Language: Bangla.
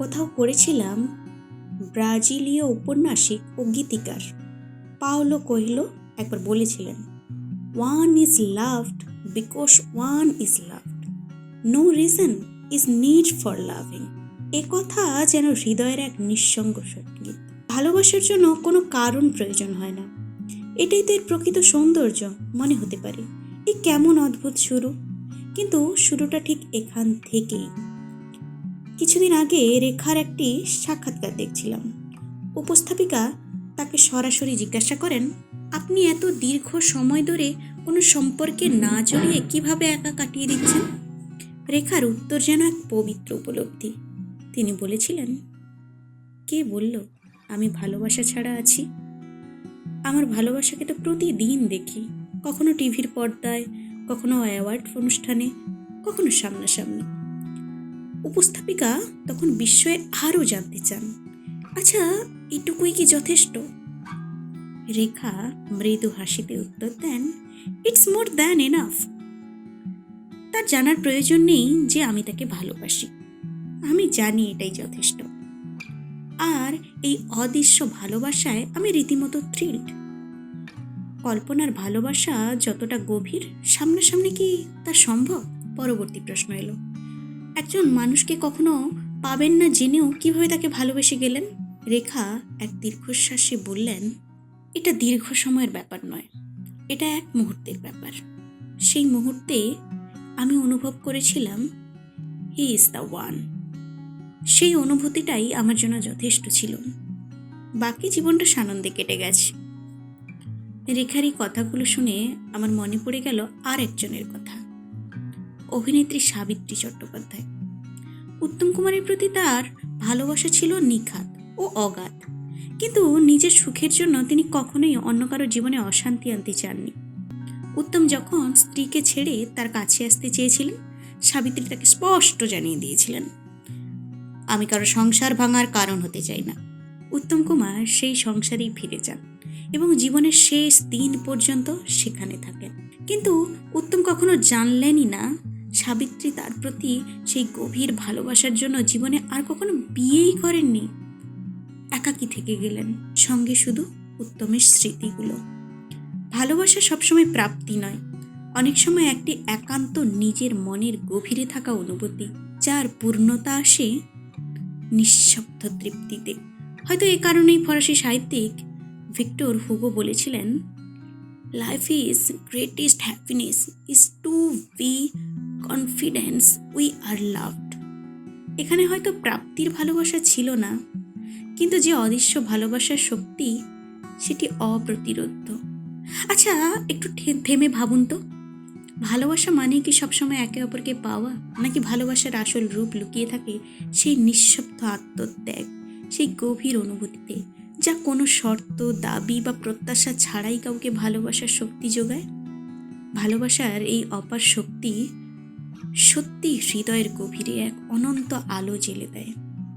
কোথাও পড়েছিলাম ব্রাজিলীয় ঔপন্যাসিক ও গীতিকার। পাওলো কোহিলো, একবার বলেছিলেন one is loved because one is loved no reason is need for loving এ কথা যেন হৃদয়ের এক নিঃসঙ্গ সংগীত। ভালোবাসার জন্য কোনো কারণ প্রয়োজন হয় না। এটাই তো এর প্রকৃত সৌন্দর্য, মনে হতে পারে। এ কেমন অদ্ভুত শুরু? কিন্তু শুরুটা ঠিক এখান থেকেই। কিছুদিন আগে রেখার একটি সাক্ষাৎকার দেখছিলাম। উপস্থাপিকা তাকে সরাসরি জিজ্ঞাসা করেন, আপনি এত দীর্ঘ সময় ধরে কোনো সম্পর্কে না জড়িয়ে কীভাবে একা কাটিয়ে দিচ্ছেন? রেখার উত্তর যেন এক পবিত্র উপলব্ধি। তিনি বলেছিলেন, কে বলল আমি ভালোবাসা ছাড়া আছি? আমার ভালোবাসাকে তো প্রতিদিন দেখি। কখনো টিভির পর্দায়, কখনো অ্যাওয়ার্ড অনুষ্ঠানে, কখনো সামনাসামনি। উপস্থাপিকা তখন বিস্ময়ে আরও জানতে চান। আচ্ছা এটুকুই কি যথেষ্ট? রেখা মৃদু হাসিতে উত্তর দেন ইটস মোর দ্যান এনাফ তার জানার প্রয়োজন নেই যে আমি তাকে ভালোবাসি। আমি জানি এটাই যথেষ্ট। আর এই অদৃশ্য ভালোবাসায় আমি রীতিমতো থ্রিল্ড কল্পনার ভালোবাসা যতটা গভীর, সামনাসামনি কি তা সম্ভব? পরবর্তী প্রশ্ন এলো। একজন মানুষকে কখনো পাবেন না জেনেও কীভাবে তাকে ভালোবেসে গেলেন? রেখা এক দীর্ঘশ্বাসে বললেন, এটা দীর্ঘ সময়ের ব্যাপার নয়। এটা এক মুহূর্তের ব্যাপার। সেই মুহূর্তে আমি অনুভব করেছিলাম, হি ইজ দ্য ওয়ান। সেই অনুভূতিটাই আমার জন্য যথেষ্ট ছিল। বাকি জীবনটা সানন্দে কেটে গেছে। রেখার এই কথাগুলো শুনে আমার মনে পড়ে গেল আর একজনের কথা। অভিনেত্রী সাবিত্রী চট্টোপাধ্যায়। উত্তম কুমারের প্রতি তার ভালোবাসা ছিল নিখাত ও অগাধ। কিন্তু নিজের সুখের জন্য তিনি কখনোই অন্য কারও জীবনে অশান্তি আনতে চাননি। উত্তম যখন স্ত্রীকে ছেড়ে তার কাছে আসতে চেয়েছিলেন, সাবিত্রী তাকে স্পষ্ট জানিয়ে দিয়েছিলেন, আমি কারও সংসার ভাঙার কারণ হতে চাই না। উত্তম কুমার সেই সংসারেই ফিরে যান এবং জীবনের শেষ দিন পর্যন্ত সেখানে থাকেন। কিন্তু উত্তম কখনো জানলেনই না সাবিত্রী তার প্রতি সেই গভীর ভালোবাসার জন্য জীবনে আর কখনো বিয়েই করেননি। একাকী থেকে গেলেন, সঙ্গে শুধু উত্তমের স্মৃতিগুলো। ভালোবাসা সবসময় প্রাপ্তি নয়, অনেক সময় একটি একান্ত নিজের মনের গভীরে থাকা অনুভূতি, যার পূর্ণতা আসে নিঃশব্দ তৃপ্তিতে। হয়তো এ কারণেই ফরাসি সাহিত্যিক ভিক্টর হুগো বলেছিলেন is greatest happiness is to be confidence we are loved এখানে হয়তো প্রাপ্তির ভালোবাসা ছিল না, কিন্তু যে অদৃশ্য ভালোবাসার শক্তি, সেটি অপ্রতিরোধ্য। আচ্ছা একটু থেমে ভাবুন তো। ভালোবাসা মানে কি সবসময় একে অপরকে পাওয়া, নাকি ভালোবাসার আসল রূপ লুকিয়ে থাকে সেই নিঃশব্দ আত্মত্যাগ, সেই গভীর অনুভূতিতে? যা কোনো শর্ত, দাবি বা প্রত্যাশা ছাড়াই কাউকে ভালোবাসার শক্তি যোগায়? ভালোবাসার এই অপার শক্তি সত্যি হৃদয়ের গভীরে এক অনন্ত আলো জেলে দেয়।